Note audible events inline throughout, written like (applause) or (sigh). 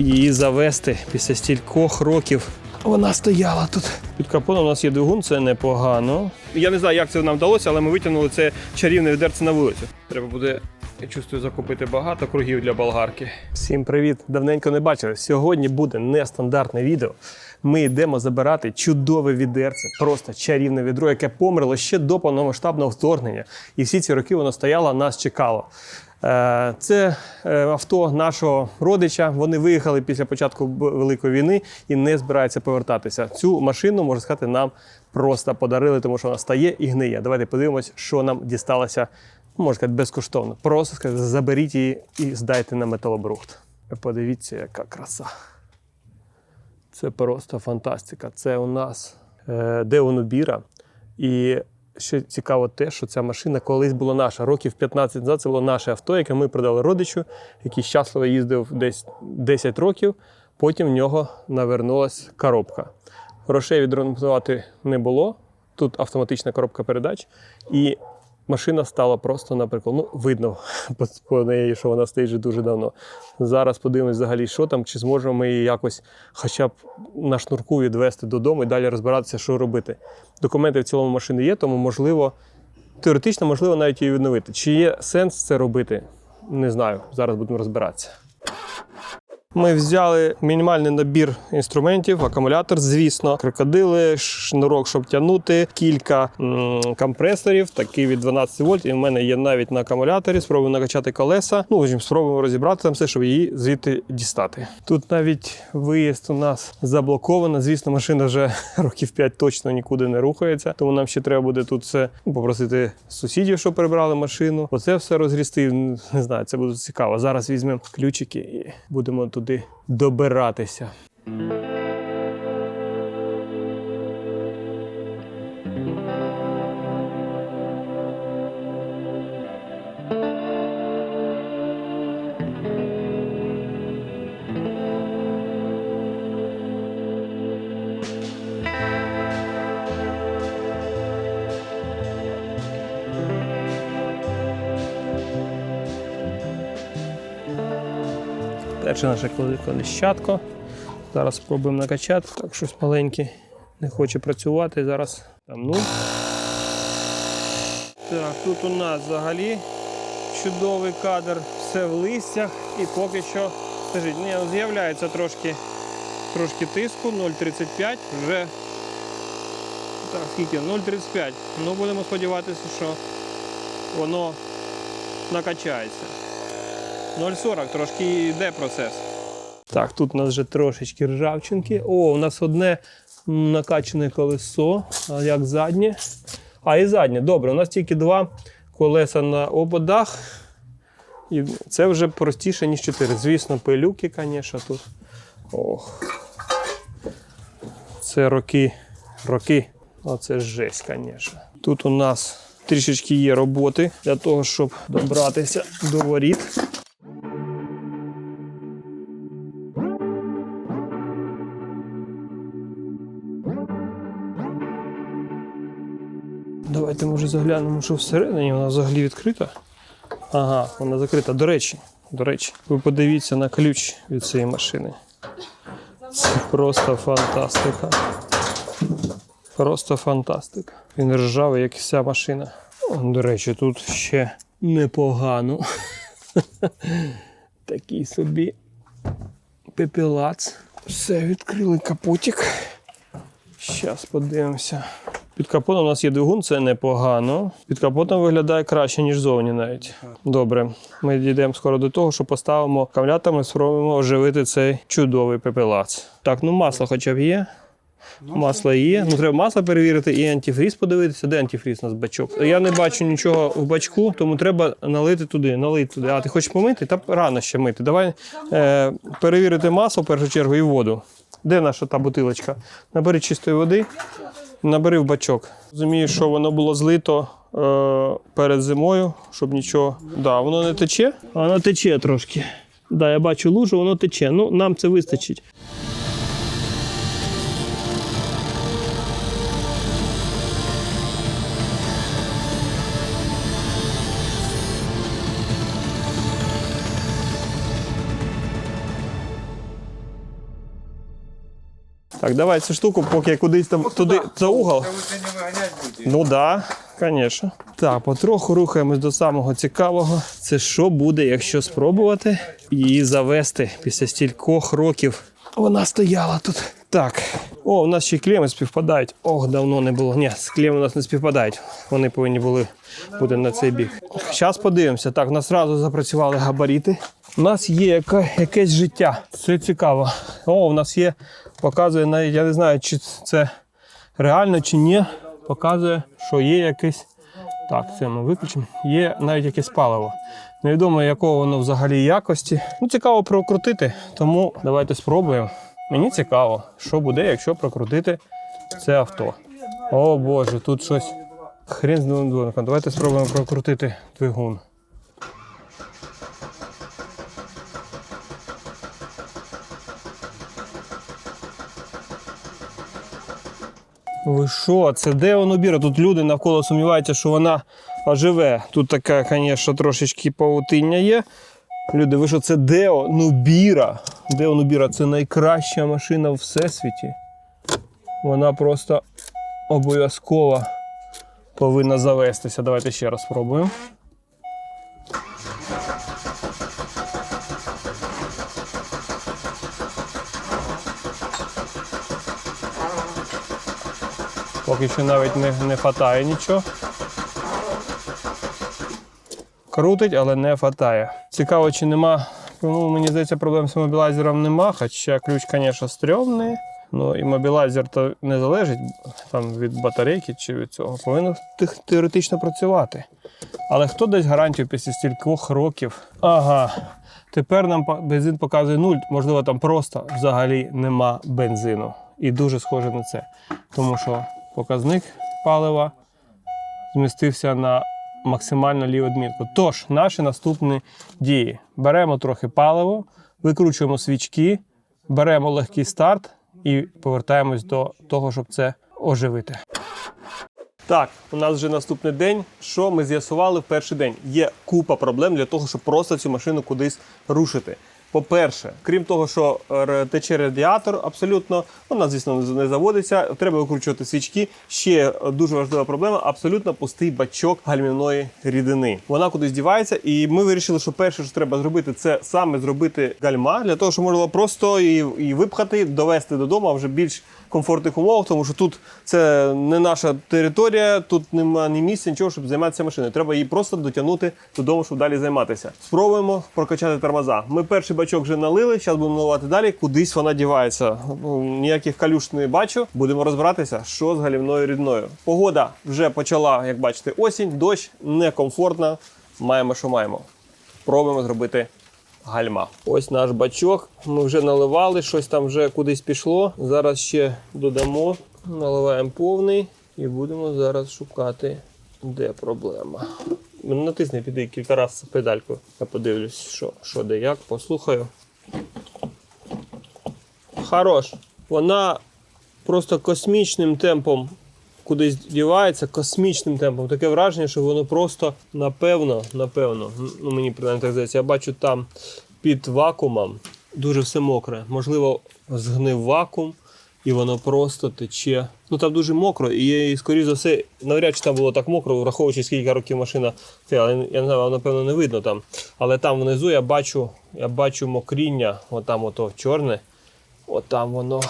її завести після стількох років. Вона стояла тут. Під капотом у нас є двигун, це непогано. Я не знаю, як це нам вдалося, але ми витягнули це чарівне відерце на вулицю. Треба буде, я чувствую, закупити багато кругів для болгарки. Всім привіт! Давненько не бачили. Сьогодні буде нестандартне відео. Ми йдемо забирати чудове відерце, просто чарівне відро, яке померло ще до повномасштабного вторгнення. І всі ці роки воно стояло, нас чекало. Е, Це е, авто нашого родича. Вони виїхали після початку Великої війни і не збираються повертатися. Цю машину, можна сказати, нам просто подарили, тому що вона стає і гниє. Давайте подивимось, що нам дісталося, можна сказати, безкоштовно. Просто сказати, заберіть її і здайте на металобрухт. Подивіться, яка краса. Це просто фантастика. Це у нас е, Деонубіра. І ще цікаво те, що ця машина колись була наша. Років 15 назад це було наше авто, яке ми продали родичу, який щасливо їздив десь 10 років. Потім в нього навернулася коробка. Грошей відремонтувати не було. Тут автоматична коробка передач. І машина стала просто, наприклад, ну, видно (laughs) по, неї, що вона стоїть вже дуже давно. Зараз подивимось взагалі, що там, чи зможемо ми її якось хоча б на шнурку відвести додому і далі розбиратися, що робити. Документи в цілому машини є, тому можливо, теоретично, можливо, навіть її відновити. Чи є сенс це робити? Не знаю. Зараз будемо розбиратися. Ми взяли мінімальний набір інструментів, акумулятор, звісно, крокодили, шнурок, щоб тягнути, кілька м, компресорів, такий від 12 вольт. І в мене є навіть на акумуляторі. Спробуємо накачати колеса. Ну, общем, спробуємо розібрати там все, щоб її звідти дістати. Тут навіть виїзд у нас заблоковано. Звісно, машина вже (laughs) років 5 точно нікуди не рухається. Тому нам ще треба буде тут все ну, попросити сусідів, щоб прибрали машину. Оце все розгрісти. Не знаю, це буде цікаво. Зараз візьмемо ключики і будемо туди добиратися. Перше наше коліщатко. Зараз спробуємо накачати. Так, щось маленьке не хоче працювати. Зараз там ну. Так, тут у нас взагалі чудовий кадр, все в листях і поки що. Скажіть, ну, з'являється трошки, трошки тиску, 0,35 вже. Так, скільки? 0,35. Ну, будемо сподіватися, що воно накачається. 0,40, трошки йде процес. Так, тут у нас вже трошечки ржавчинки. О, у нас одне накачане колесо, як заднє. А, і заднє. Добре, у нас тільки два колеса на ободах. І це вже простіше, ніж 4. Звісно, пилюки, звісно, тут. Ох. Це роки, роки. Оце жесть, звісно. Тут у нас трішечки є роботи для того, щоб добратися до воріт. Давайте, може, заглянемо, що всередині вона взагалі відкрита. Ага, вона закрита. До речі, до речі, ви подивіться на ключ від цієї машини. Це просто фантастика. Просто фантастика. Він ржавий, як і вся машина. До речі, тут ще непогано. (laughs) Такий собі пепелац. Все, відкрили капотик. Зараз подивимося. Під капотом у нас є двигун, це непогано. Під капотом виглядає краще, ніж зовні навіть. Добре. Ми дійдемо скоро до того, що поставимо і спробуємо оживити цей чудовий пепелац. Так, ну масло хоча б є. Масло є. Ну, треба масло перевірити і антифріз подивитися. Де антифріз у нас бачок? Я не бачу нічого в бачку, тому треба налити туди, налити туди. А ти хочеш помити? Та рано ще мити. Давай е, перевірити масло в першу чергу і воду. Де наша та бутилочка? Набери чистої води, набери в бачок. Розумію, що воно було злито е, перед зимою, щоб нічого. Да, воно не тече, воно тече трошки. Да, я бачу лужу, воно тече. Ну, нам це вистачить. Так, давай цю штуку, поки я кудись там туди за угол. Ну да, звісно. Так, потроху рухаємось до самого цікавого. Це що буде, якщо спробувати її завести після стількох років. Вона стояла тут. Так. О, у нас ще клеми співпадають. Ох, давно не було. Ні, з клеми у нас не співпадають. Вони повинні були бути на цей бік. Зараз подивимося. Так, у нас одразу запрацювали габарити. У нас є яка, якесь життя. Це цікаво. О, у нас є, показує навіть, я не знаю, чи це реально чи ні, показує, що є якесь. Так, це ми виключимо. Є навіть якесь паливо. Невідомо якого воно взагалі якості. Ну, цікаво прокрутити, тому давайте спробуємо. Мені цікаво, що буде, якщо прокрутити це авто. О Боже, тут щось. Хрен з дзвоником. Давайте спробуємо прокрутити двигун. Ви що? Це де воно біра? Тут люди навколо сумніваються, що вона оживе. Тут така, звісно, трошечки павутиння є. Люди, ви що це Део Нубіра? Део Нубіра це найкраща машина в всесвіті. Вона просто обов'язково повинна завестися. Давайте ще раз спробуємо. Поки що навіть не, не хватає нічого. Крутить, але не хватає. Цікаво, чи нема. Ну, мені здається, проблем з мобілайзером нема, хоча ключ, звісно, стрьомний. Ну і мобілайзер то не залежить там, від батарейки чи від цього. Повинен теоретично працювати. Але хто дасть гарантію після стількох років? Ага. Тепер нам бензин показує нуль. Можливо, там просто взагалі нема бензину. І дуже схоже на це. Тому що показник палива змістився на максимально ліву відмітку. Тож, наші наступні дії: беремо трохи паливо, викручуємо свічки, беремо легкий старт і повертаємось до того, щоб це оживити. Так, у нас вже наступний день. Що ми з'ясували в перший день? Є купа проблем для того, щоб просто цю машину кудись рушити. По-перше, крім того, що тече радіатор, абсолютно вона, звісно, не заводиться. Треба викручувати свічки. Ще дуже важлива проблема абсолютно пустий бачок гальмівної рідини. Вона кудись дівається, і ми вирішили, що перше, що треба зробити, це саме зробити гальма для того, щоб можна було просто її, її випхати, довести додому, а вже більш комфортних умовах, тому що тут це не наша територія, тут немає ні місця, нічого, щоб займатися машиною. Треба її просто дотягнути додому, щоб далі займатися. Спробуємо прокачати тормоза. Ми перший бачок вже налили, зараз будемо наливати далі. Кудись вона дівається. Ну, Ніяких калюш не бачу. Будемо розбиратися, що з галівною рідною. Погода вже почала, як бачите, осінь, дощ некомфортна. Маємо, що маємо. Пробуємо зробити гальма. Ось наш бачок. Ми вже наливали, щось там вже кудись пішло. Зараз ще додамо, наливаємо повний і будемо зараз шукати, де проблема. Натисни, піди кілька разів педальку. Я подивлюсь, що, що де як, послухаю. Хорош. Вона просто космічним темпом кудись дівається космічним темпом. Таке враження, що воно просто напевно, напевно, ну мені принаймні так здається, я бачу там під вакуумом дуже все мокре. Можливо, згнив вакуум. І воно просто тече. Ну там дуже мокро, і скоріш за все, навряд чи там було так мокро, враховуючи скільки років машина стояла. Я не знаю, напевно, не видно там. Але там внизу я бачу, я бачу мокріння, отам ото чорне, отам воно.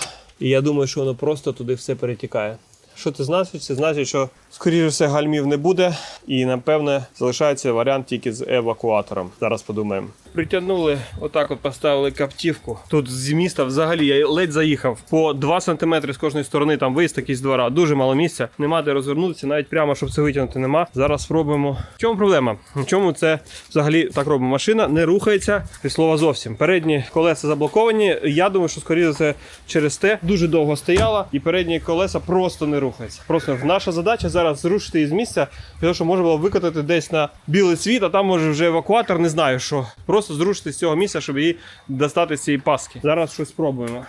І я думаю, що воно просто туди все перетікає. Що це значить? Це значить, що скоріше все гальмів не буде, і напевне залишається варіант тільки з евакуатором. Зараз подумаємо. Притягнули, отак, от поставили каптівку. Тут з міста взагалі я ледь заїхав по 2 см з кожної сторони. Там виїзд такий з двора. Дуже мало місця. Нема де розвернутися, навіть прямо щоб це витягнути, нема. Зараз спробуємо. В чому проблема? В чому це взагалі так робимо? Машина не рухається від слова зовсім. Передні колеса заблоковані. Я думаю, що скоріше це через те дуже довго стояла, і передні колеса просто не рухаються. Просто наша задача зараз зрушити її з місця, того, щоб можна було викотати десь на білий світ, а там може вже евакуатор, не знаю що просто зрушити з цього місця, щоб її достати з цієї паски. Зараз щось спробуємо.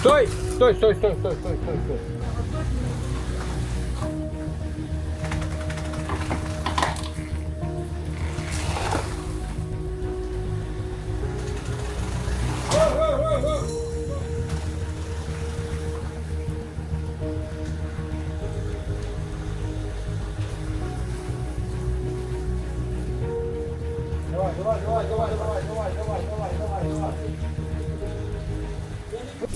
Стой! Стой, стой, стой, стой, стой, стой, стой. Whoa, whoa, whoa.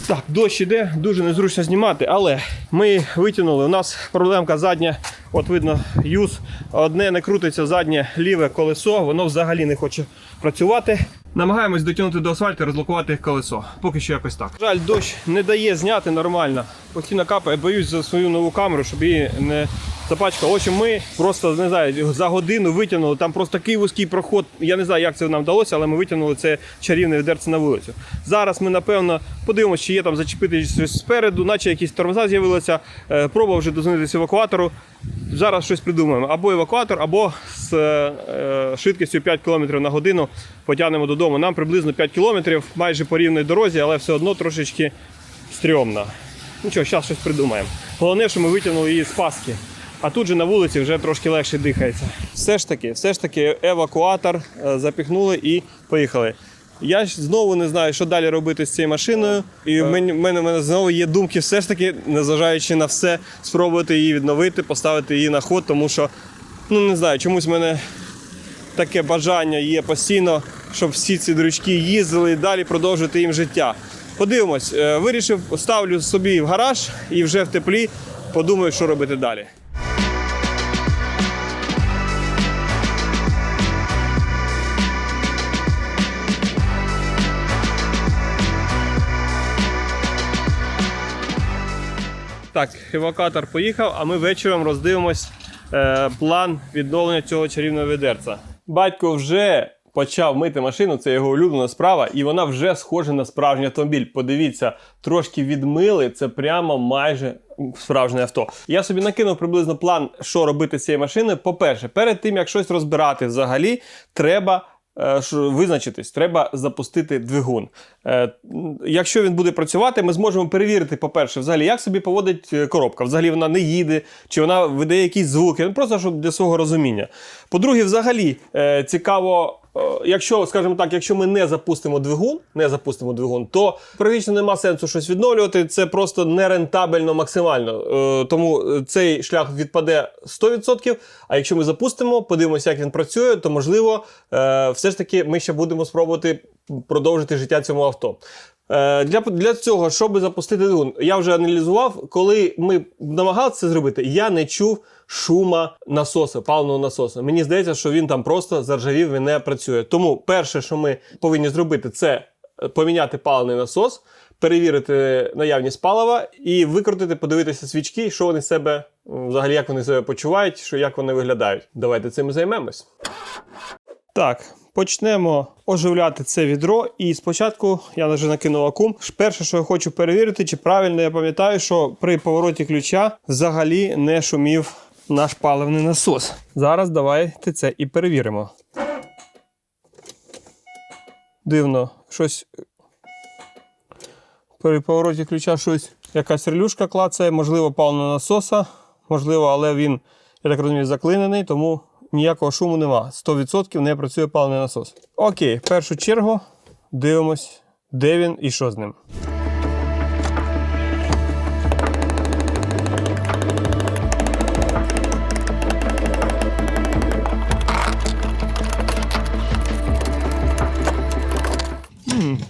Так, дощ іде, дуже незручно знімати, але ми витягнули. У нас проблемка задня, от видно, юз. Одне не крутиться заднє ліве колесо, воно взагалі не хоче працювати. Намагаємось дотягнути до асфальту і розблокувати колесо. Поки що якось так. Жаль, дощ не дає зняти нормально. Постійно капає, боюсь за свою нову камеру, щоб її не запачкало. В общем, ми просто не знаю, за годину витягнули. Там просто такий вузький проход. Я не знаю, як це нам вдалося, але ми витягнули це чарівне відерце на вулицю. Зараз ми, напевно, подивимося, чи є там зачепити щось спереду, наче якісь тормоза з'явилися. Е, Пробував вже дозвонитися евакуатору. Зараз щось придумаємо. Або евакуатор, або з е, швидкістю 5 км на годину потягнемо додому. Нам приблизно 5 км, майже по рівній дорозі, але все одно трошечки стрьомно. Нічого, зараз щось придумаємо. Головне, що ми витягнули її з паски. А тут же на вулиці вже трошки легше дихається. Все ж таки, все ж таки, евакуатор е, запіхнули і поїхали. Я ж знову не знаю, що далі робити з цією машиною. І в мене, в мене, в мене знову є думки, все ж таки, незважаючи на все, спробувати її відновити, поставити її на ход, тому що, ну не знаю, чомусь в мене таке бажання є постійно, щоб всі ці дрючки їздили і далі продовжити їм життя. Подивимось, е, вирішив, ставлю собі в гараж і вже в теплі подумаю, що робити далі. Так, евакуатор поїхав, а ми вечором роздивимось е, план відновлення цього чарівного відерця. Батько вже почав мити машину, це його улюблена справа, і вона вже схожа на справжній автомобіль. Подивіться, трошки відмили, це прямо майже справжнє авто. Я собі накинув приблизно план, що робити з цією машиною. По-перше, перед тим як щось розбирати взагалі, треба. Е, Визначитись, треба запустити двигун. Е, Якщо він буде працювати, ми зможемо перевірити, по-перше, взагалі, як собі поводить е, коробка. Взагалі вона не їде, чи вона видає якісь звуки. Ну, просто щоб для свого розуміння. По-друге, взагалі цікаво, якщо, скажімо так, якщо ми не запустимо двигун, не запустимо двигун, то практично нема сенсу щось відновлювати. Це просто нерентабельно максимально. Е, Тому е, цей шлях відпаде 100%. А якщо ми запустимо, подивимося, як він працює, то можливо, е, все ж таки ми ще будемо спробувати продовжити життя цьому авто. Е, Для, для цього, щоб запустити двигун, я вже аналізував, коли ми намагалися це зробити, я не чув шума насосу, паливного насосу. Мені здається, що він там просто заржавів і не працює. Тому перше, що ми повинні зробити, це поміняти паливний насос, перевірити наявність палива і викрутити, подивитися свічки, що вони себе взагалі як вони себе почувають, що як вони виглядають. Давайте цим займемось. Так, почнемо оживляти це відро. І спочатку я вже накинув акум. Перше, що я хочу перевірити, чи правильно я пам'ятаю, що при повороті ключа взагалі не шумів наш паливний насос. Зараз давайте це і перевіримо. Дивно, щось при повороті ключа щось, якась релюшка клацає, можливо, паливного насоса, можливо, але він, я так розумію, заклинений, тому ніякого шуму нема. 100% не працює паливний насос. Окей, в першу чергу дивимось, де він і що з ним.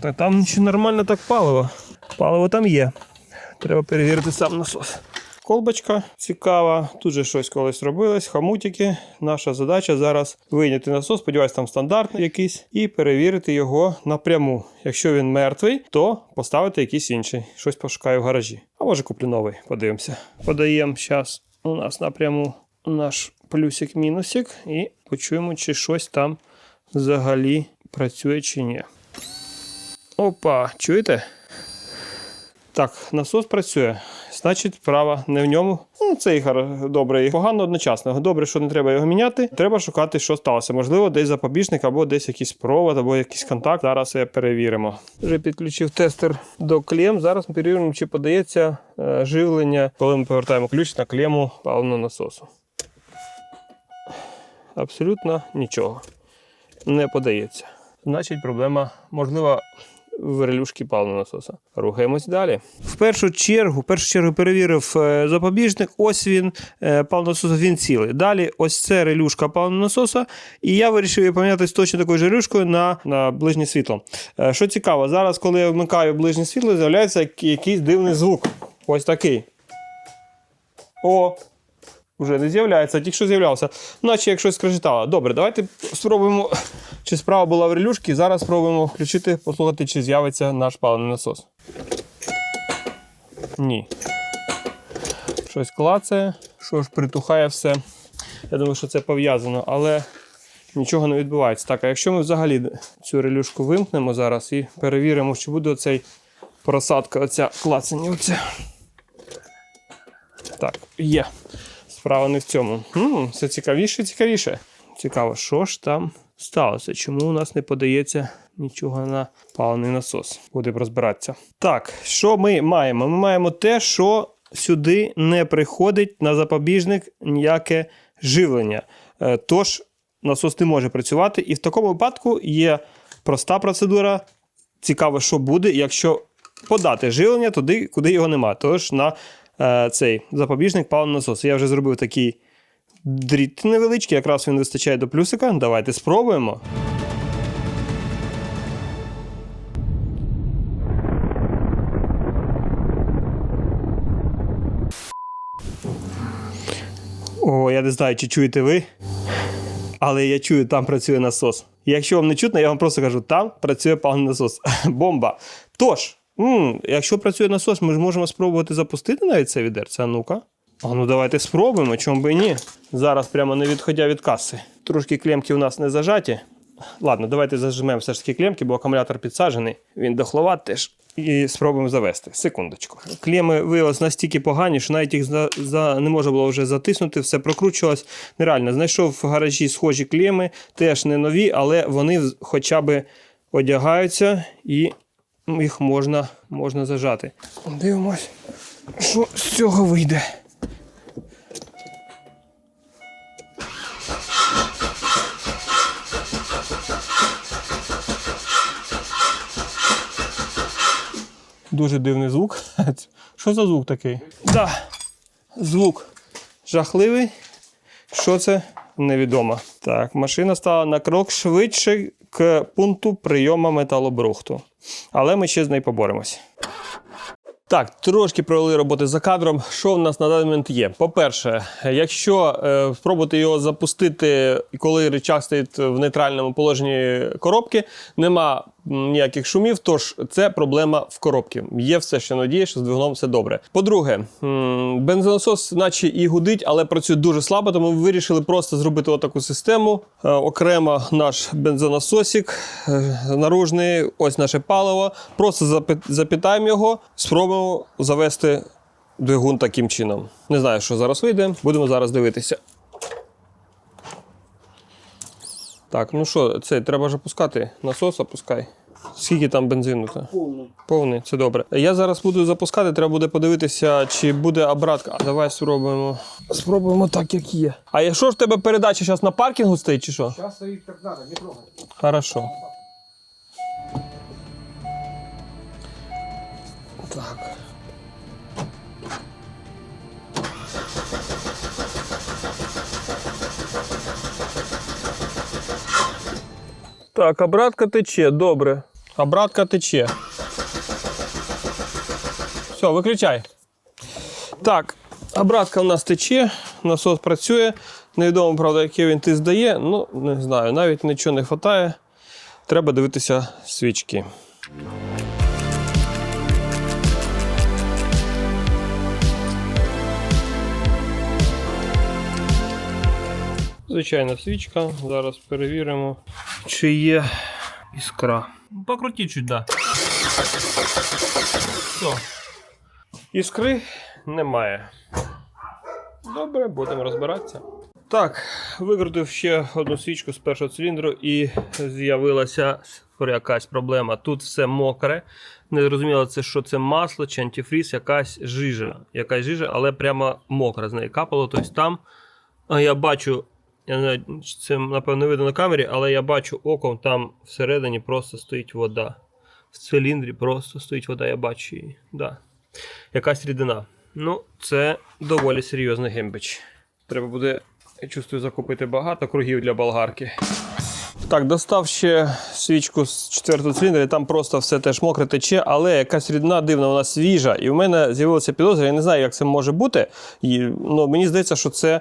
Та там нормально так паливо. Паливо там є. Треба перевірити сам насос. Колбочка цікава, тут же щось колись робилось, хамутики. Наша задача зараз вийняти насос, сподіваюсь, там стандартний якийсь, і перевірити його напряму. Якщо він мертвий, то поставити якийсь інший. Щось пошукаю в гаражі. А може куплю новий, подивимося. Подаємо зараз у нас напряму наш плюсик-мінусик і почуємо, чи щось там взагалі працює чи ні. Опа, чуєте? Так, насос працює. Значить, справа не в ньому. Ну, це і добре, і погано одночасно. Добре, що не треба його міняти. Треба шукати, що сталося. Можливо, десь запобіжник, або десь якийсь провод, або якийсь контакт. Зараз це перевіримо. Вже підключив тестер до клем. Зараз ми перевіримо, чи подається е, живлення, коли ми повертаємо ключ на клему паливного насосу. Абсолютно нічого. Не подається. Значить, проблема, можливо, в релюшки паливного насоса. Рухаємось далі. В першу чергу, в першу чергу перевірив е, запобіжник. Ось він е, паливного насоса, він цілий. Далі, ось це релюшка паливного насоса. І я вирішив її поміняти точно такою ж релюшкою на, на ближнє світло. Е, Що цікаво, зараз, коли я вмикаю ближнє світло, з'являється якийсь дивний звук. Ось такий. О, вже не з'являється, тільки що з'являвся. Наче як щось скрежетало. Добре, давайте спробуємо, чи справа була в релюшці. Зараз спробуємо включити, послухати, чи з'явиться наш паливний насос. Ні. Щось клацає, що ж притухає все. Я думаю, що це пов'язано, але нічого не відбувається. Так, а якщо ми взагалі цю релюшку вимкнемо зараз і перевіримо, чи буде оцей просадка, оця клацання. Оця. Так, є. Справа не в цьому. м все цікавіше і цікавіше. Цікаво, що ж там сталося? Чому у нас не подається нічого на паливний насос? Будемо розбиратися. Так, що ми маємо? Ми маємо те, що сюди не приходить на запобіжник ніяке живлення. Е, Тож насос не може працювати. І в такому випадку є проста процедура. Цікаво, що буде, якщо подати живлення туди, куди його нема. Тож на е, цей запобіжник паливного насосу. Я вже зробив такий дріт невеличкий, якраз він вистачає до плюсика. Давайте спробуємо. О, я не знаю, чи чуєте ви, але я чую, там працює насос. Якщо вам не чутно, я вам просто кажу, там працює паливний насос. (laughs) Бомба. Тож, м, якщо працює насос, ми ж можемо спробувати запустити навіть це відерце. А ну-ка. А ну давайте спробуємо, чому би і ні. Зараз прямо не відходя від каси. Трошки клемки у нас не зажаті. Ладно, давайте зажмемо все ж таки клемки, бо акумулятор підсаджений. Він дохловат теж. І спробуємо завести. Секундочку. Клеми виявилось настільки погані, що навіть їх за, за, не можна було вже затиснути, все прокручувалось. Нереально. Знайшов в гаражі схожі клеми, теж не нові, але вони хоча б одягаються і їх можна, можна зажати. Дивимось, що з цього вийде. Дуже дивний звук. (laughs) Що за звук такий? Да. Звук жахливий. Що це? Невідомо. Так, машина стала на крок швидше к пункту прийому металобрухту. Але ми ще з нею поборемось. Так, трошки провели роботи за кадром. Що в нас на даний момент є? По-перше, якщо е, спробувати його запустити, коли рычаг стоїть в нейтральному положенні коробки, нема ніяких шумів, тож це проблема в коробці. Є все ще надія, що з двигуном все добре. По-друге, бензонасос, наче і гудить, але працює дуже слабо, тому ми вирішили просто зробити отаку систему. Е, окремо наш бензонасосик е, наружний, ось наше паливо. Просто запи- запитаємо його, спробуємо завести двигун таким чином. Не знаю, що зараз вийде. Будемо зараз дивитися. Так, ну що, це треба ж опускати. Насос опускай. Скільки там бензину? Повний. Повний, це добре. Я зараз буду запускати, треба буде подивитися, чи буде обратка. А давай спробуємо. Спробуємо так, як є. А якщо ж в тебе передача зараз на паркінгу стоїть, чи що? Сейчас стоит как надо, не трогай. Хорошо. Так. Так, обратка тече, добре. Обратка тече. Все, виключай. Так, обратка в нас тече, насос працює. Невідомо, правда, який він тиск дає. Ну, не знаю, навіть нічого не вистачає. Треба дивитися свічки. Звичайна свічка. Зараз перевіримо, чи є іскра. Покрутіть чуть, да. Все. Іскри немає. Добре, будемо розбиратися. Так, викрутив ще одну свічку з першого циліндру і з'явилася якась проблема. Тут все мокре. Не зрозуміло, це що це масло чи антифріз, якась жижа. Якась жижа, але прямо мокра з неї капало. Тобто там я бачу, я не знаю, це напевно видно на камері, але я бачу оком, там всередині просто стоїть вода. В циліндрі просто стоїть вода, я бачу її. Да. Якась рідина. Ну, це доволі серйозний гембич. Треба буде, я чувствую, закупити багато кругів для болгарки. Так, достав ще свічку з четвертого циліндра, там просто все теж мокре тече, але якась рідина дивна, вона свіжа. І в мене з'явилася підозра, я не знаю, як це може бути. І, ну, мені здається, що це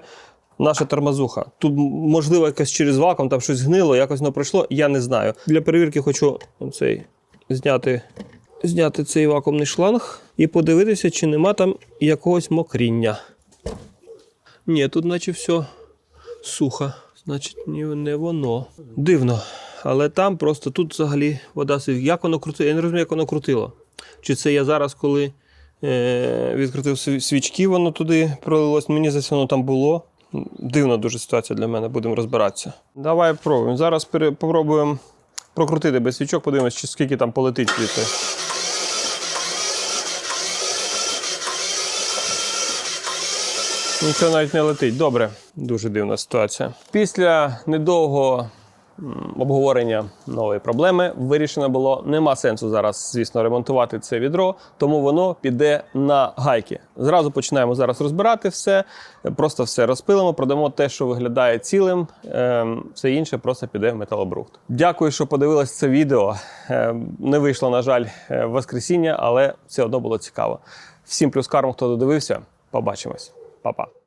наша тормозуха. Тут, можливо, якось через вакуум, там щось гнило, якось воно пройшло, я не знаю. Для перевірки хочу цей, зняти, зняти цей вакуумний шланг і подивитися, чи нема там якогось мокріння. Ні, тут наче все сухо. Значить, не воно. Дивно. Але там просто тут взагалі вода. Як воно крутило? Я не розумію, як воно крутило. Чи це я зараз, коли е, відкрутив свічки, воно туди пролилось. Мені здається, воно там було. Дивна дуже ситуація для мене, будемо розбиратися. Давай пробуємо. Зараз спробуємо прокрутити без свічок, подивимось, чи скільки там полетить літи. Нічого навіть не летить. Добре, дуже дивна ситуація. Після недовгого м, обговорення нової проблеми вирішено було нема сенсу зараз, звісно, ремонтувати це відро, тому воно піде на гайки. Зразу починаємо зараз розбирати все, просто все розпилимо, продамо те, що виглядає цілим. ем, Все інше просто піде в металобрухт. Дякую, що подивились це відео. Ем, Не вийшло, на жаль, е, воскресіння, але все одно було цікаво. Всім плюс карму, хто додивився. Побачимось. Па-па.